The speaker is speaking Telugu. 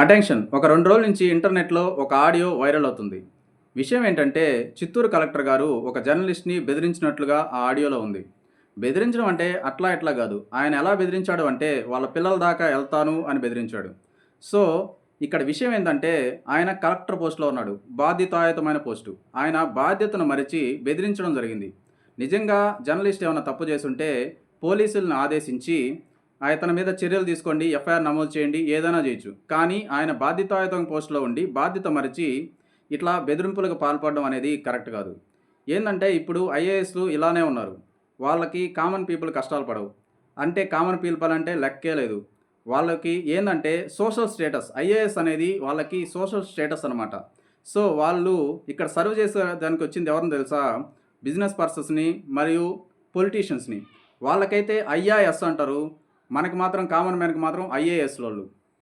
అటెన్షన్. ఒక రెండు రోజుల నుంచి ఇంటర్నెట్లో ఒక ఆడియో వైరల్ అవుతుంది. విషయం ఏంటంటే చిత్తూరు కలెక్టర్ గారు ఒక జర్నలిస్ట్ని బెదిరించినట్లుగా ఆ ఆడియోలో ఉంది. బెదిరించడం అంటే అట్లా ఎట్లా కాదు. ఆయన ఎలా బెదిరించాడు అంటే వాళ్ళ పిల్లల దాకా వెళ్తాను అని బెదిరించాడు. సో ఇక్కడ విషయం ఏంటంటే ఆయన కలెక్టర్ పోస్ట్లో ఉన్నాడు. బాధ్యతాయుతమైన పోస్టు. ఆయన బాధ్యతను మరిచి బెదిరించడం జరిగింది. నిజంగా జర్నలిస్ట్ ఏమైనా తప్పు చేసుంటే పోలీసులను ఆదేశించి అతని మీద చర్యలు తీసుకోండి ఎఫ్ఐఆర్ నమోదు చేయండి ఏదైనా చేయొచ్చు. కానీ ఆయన బాధ్యతాయుతం పోస్టులో ఉండి బాధ్యత మరిచి ఇట్లా బెదిరింపులకు పాల్పడడం అనేది కరెక్ట్ కాదు. ఏంటంటే ఇప్పుడు ఐఏఎస్లు ఇలానే ఉన్నారు. వాళ్ళకి కామన్ పీపుల్ కష్టాలు పడవు. అంటే కామన్ పీపుల్ అంటే లెక్కే లేదు. వాళ్ళకి ఏంటంటే సోషల్ స్టేటస్ ఐఏఎస్ అనేది వాళ్ళకి సోషల్ స్టేటస్ అనమాట సో వాళ్ళు ఇక్కడ సర్వ్ చేసే దానికి వచ్చింది ఎవరిని తెలుసా? బిజినెస్ పర్సన్స్ని మరియు పొలిటీషియన్స్ని. వాళ్ళకైతే ఐఆర్ఎస్ అంటారు. మనకి మాత్రం కామన్ మ్యాన్కి మాత్రం ఐఏఎస్ వాళ్ళు